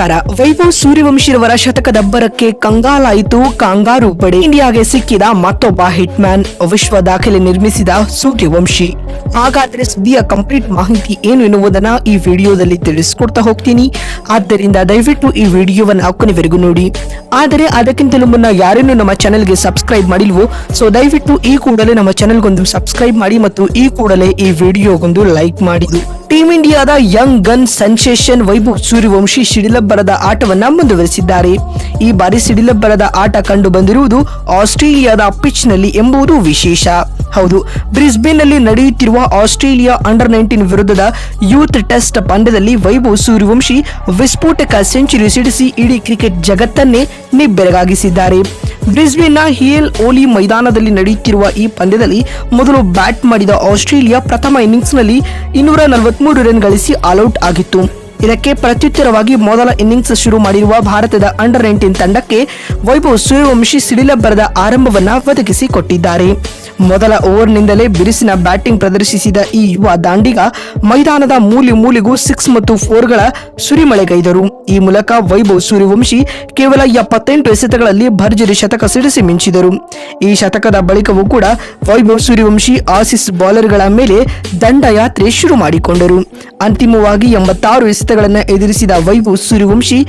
ನಮಸ್ಕಾರ. ವೈಭವ್ ಸೂರ್ಯವಂಶಿರವರ ಶತಕದಬ್ಬರಕ್ಕೆ ಕಂಗಾಲಾಯಿತು ಕಾಂಗಾರು ಪಡೆ. ಇಂಡಿಯಾಗೆ ಸಿಕ್ಕಿದ ಮತ್ತೊಬ್ಬ ಹಿಟ್ ಮ್ಯಾನ್ ವಿಶ್ವ ದಾಖಲೆ ನಿರ್ಮಿಸಿದ ಸೂರ್ಯವಂಶಿ. ಹಾಗಾದ್ರೆ ಸುದ್ದಿಯ ಕಂಪ್ಲೀಟ್ ಮಾಹಿತಿ ಏನು ಎನ್ನುವುದನ್ನ ಈ ವಿಡಿಯೋದಲ್ಲಿ ತಿಳಿಸ್ಕೊಡ್ತಾ ಹೋಗ್ತೀನಿ. ಆದ್ದರಿಂದ ದಯವಿಟ್ಟು ಈ ವಿಡಿಯೋವನ್ನ ಕೊನೆವರೆಗೂ ನೋಡಿ. ಆದರೆ ಅದಕ್ಕಿಂತಲೂ ಮುನ್ನ ಯಾರೇನು ನಮ್ಮ ಚಾನೆಲ್ಗೆ ಸಬ್ಸ್ಕ್ರೈಬ್ ಮಾಡಿಲ್ವೋ, ಸೊ ದಯವಿಟ್ಟು ಈ ಕೂಡಲೇ ನಮ್ಮ ಚಾನೆಲ್ಗೊಂದು ಸಬ್ಸ್ಕ್ರೈಬ್ ಮಾಡಿ ಮತ್ತು ಈ ಕೂಡಲೇ ಈ ವಿಡಿಯೋಗೊಂದು ಲೈಕ್ ಮಾಡಿ. ಟೀಂ ಇಂಡಿಯಾದ young gun sensation Vaibhav Suryavanshi ಸಿಡಿಲಬ್ಬರದ ಆಟವನ್ನ ಮುಂದುವರೆಸಿದ್ದಾರೆ. ಈ ಬಾರಿ ಸಿಡಿಲಬ್ಬರದ ಆಟ ಕಂಡು ಬಂದಿರುವುದು ಆಸ್ಟ್ರೇಲಿಯಾದ ಪಿಚ್ನಲ್ಲಿ ಎಂಬುದು ವಿಶೇಷ. ಹೌದು, ಬ್ರಿಸ್ಬೇನ್ನಲ್ಲಿ ನಡೆಯುತ್ತಿರುವ ಆಸ್ಟ್ರೇಲಿಯಾ ಅಂಡರ್ ನೈನ್ಟೀನ್ ವಿರುದ್ಧದ ಯೂತ್ ಟೆಸ್ಟ್ ಪಂದ್ಯದಲ್ಲಿ ವೈಭವ್ ಸೂರ್ಯವಂಶಿ ವಿಸ್ಫೋಟಕ ಸೆಂಚುರಿ ಸಿಡಿಸಿ ಇಡೀ ಕ್ರಿಕೆಟ್ ಜಗತ್ತನ್ನೇ ನಿಬ್ಬೆರಗಾಗಿಸಿದ್ದಾರೆ. ಬ್ರಿಸ್ಬೇನ್ನ ಹಿಯಲ್ ಓಲಿ ಮೈದಾನದಲ್ಲಿ ನಡೆಯುತ್ತಿರುವ ಈ ಪಂದ್ಯದಲ್ಲಿ ಮೊದಲು ಬ್ಯಾಟ್ ಮಾಡಿದ ಆಸ್ಟ್ರೇಲಿಯಾ ಪ್ರಥಮ ಇನ್ನಿಂಗ್ಸ್ನಲ್ಲಿ ಇನ್ನೂರ ನಲವತ್ಮೂರು ರನ್ ಗಳಿಸಿ ಆಲ್ಔಟ್ ಆಗಿತ್ತು. ಇದಕ್ಕೆ ಪ್ರತ್ಯುತ್ತರವಾಗಿ ಮೊದಲ ಇನ್ನಿಂಗ್ಸ್ ಶುರು ಮಾಡಿರುವ ಭಾರತದ ಅಂಡರ್ ನೈನ್ಟೀನ್ ತಂಡಕ್ಕೆ ವೈಭವ್ ಸೂರ್ಯವಂಶಿ ಸಿಡಿಲಬ್ಬರದ ಆರಂಭವನ್ನು ಒದಗಿಸಿ ಕೊಟ್ಟಿದ್ದಾರೆ ಮೊದಲ ಓವರ್ನಿಂದಲೇ ಬಿರುಸಿನ ಬ್ಯಾಟಿಂಗ್ ಪ್ರದರ್ಶಿಸಿದ ಈ ಯುವ ದಾಂಡಿಗ ಮೈದಾನದ ಮೂಲೆ ಮೂಲೆಗೂ ಸಿಕ್ಸ್ ಮತ್ತು ಫೋರ್ಗಳ ಸುರಿಮಳೆಗೈದರು. ಈ ಮೂಲಕ ವೈಭವ್ ಸೂರ್ಯವಂಶಿ ಕೇವಲ ಎಪ್ಪತ್ತೆಂಟು ಎಸೆತಗಳಲ್ಲಿ ಭರ್ಜರಿ ಶತಕ ಸಿಡಿಸಿ ಮಿಂಚಿದರು. ಈ ಶತಕದ ಬಳಿಕವೂ ಕೂಡ ವೈಭವ್ ಸೂರ್ಯವಂಶಿ ಆಸಿಸ್ ಬೌಲರ್ಗಳ ಮೇಲೆ ದಂಡಯಾತ್ರೆ ಶುರು ಮಾಡಿಕೊಂಡರು. ಅಂತಿಮವಾಗಿ ಎಂಬತ್ತಾರು ಎಸೆತಗಳನ್ನು ಎದುರಿಸಿದ ವೈಭವ್ ಸೂರ್ಯವಂಶಿ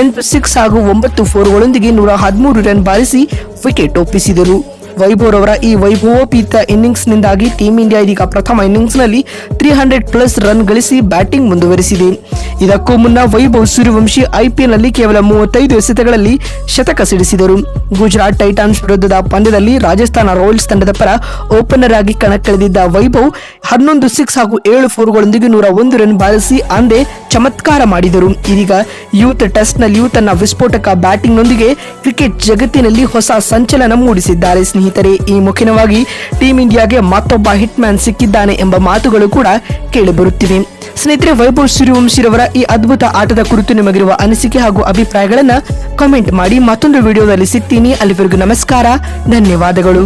ಎಂಟು ಸಿಕ್ಸ್ ಹಾಗೂ ಒಂಬತ್ತು ಫೋರ್ಗಳೊಂದಿಗೆ ನೂರ ಹದಿಮೂರು ರನ್ ಬಾರಿಸಿ ವಿಕೆಟ್ ಒಪ್ಪಿಸಿದರು. ವೈಭವ್ ರವರ ಈ ವೈಭವೋಪೀತ ಇನ್ನಿಂಗ್ಸ್ ನಿಂದಾಗಿ ಟೀಂ ಇಂಡಿಯಾ ಇದೀಗ ಪ್ರಥಮ ಇನ್ನಿಂಗ್ಸ್ನಲ್ಲಿ ತ್ರೀ ಹಂಡ್ರೆಡ್ ಪ್ಲಸ್ ರನ್ ಗಳಿಸಿ ಬ್ಯಾಟಿಂಗ್ ಮುಂದುವರಿಸಿದೆ. ಇದಕ್ಕೂ ಮುನ್ನ ವೈಭವ್ ಸೂರ್ಯವಂಶಿ ಐಪಿಎಲ್ನಲ್ಲಿ ಕೇವಲ ಮೂವತ್ತೈದು ಎಸೆತಗಳಲ್ಲಿ ಶತಕ ಸಿಡಿಸಿದರು. ಗುಜರಾತ್ ಟೈಟಾನ್ಸ್ ವಿರುದ್ಧದ ಪಂದ್ಯದಲ್ಲಿ ರಾಜಸ್ಥಾನ ರಾಯಲ್ಸ್ ತಂಡದ ಪರ ಓಪನರ್ ಆಗಿ ಕಣಕ್ಕಿಳಿದಿದ್ದ ವೈಭವ್ ಹನ್ನೊಂದು ಸಿಕ್ಸ್ ಹಾಗೂ ಏಳು ಫೋರ್ಗಳೊಂದಿಗೆ ನೂರ ಒಂದು ರನ್ ಬಾರಿಸಿ ಅಂದೇ ಚಮತ್ಕಾರ ಮಾಡಿದರು. ಇದೀಗ ಯೂತ್ ಟೆಸ್ಟ್ನಲ್ಲಿಯೂ ತನ್ನ ವಿಸ್ಫೋಟಕ ಬ್ಯಾಟಿಂಗ್ ನೊಂದಿಗೆ ಕ್ರಿಕೆಟ್ ಜಗತ್ತಿನಲ್ಲಿ ಹೊಸ ಸಂಚಲನ ಮೂಡಿಸಿದ್ದಾರೆ. ಸ್ನೇಹಿತರೆ, ಈ ಮುಖಿನವಾಗಿ ಟೀಂ ಇಂಡಿಯಾಗೆ ಮತ್ತೊಬ್ಬ ಹಿಟ್ ಮ್ಯಾನ್ ಸಿಕ್ಕಿದ್ದಾನೆ ಎಂಬ ಮಾತುಗಳು ಕೂಡ ಕೇಳಿಬರುತ್ತಿವೆ. ಸ್ನೇಹಿತರೆ, ವೈಭವ್ ಸೂರ್ಯವಂಶಿರವರ ಈ ಅದ್ಭುತ ಆಟದ ಕುರಿತು ನಿಮಗಿರುವ ಅನಿಸಿಕೆ ಹಾಗೂ ಅಭಿಪ್ರಾಯಗಳನ್ನು ಕಮೆಂಟ್ ಮಾಡಿ ಮತ್ತೊಂದು ವಿಡಿಯೋದಲ್ಲಿ ಸಿಗ್ತೀನಿ. ಅಲ್ಲಿವರೆಗೂ ನಮಸ್ಕಾರ. ಧನ್ಯವಾದಗಳು.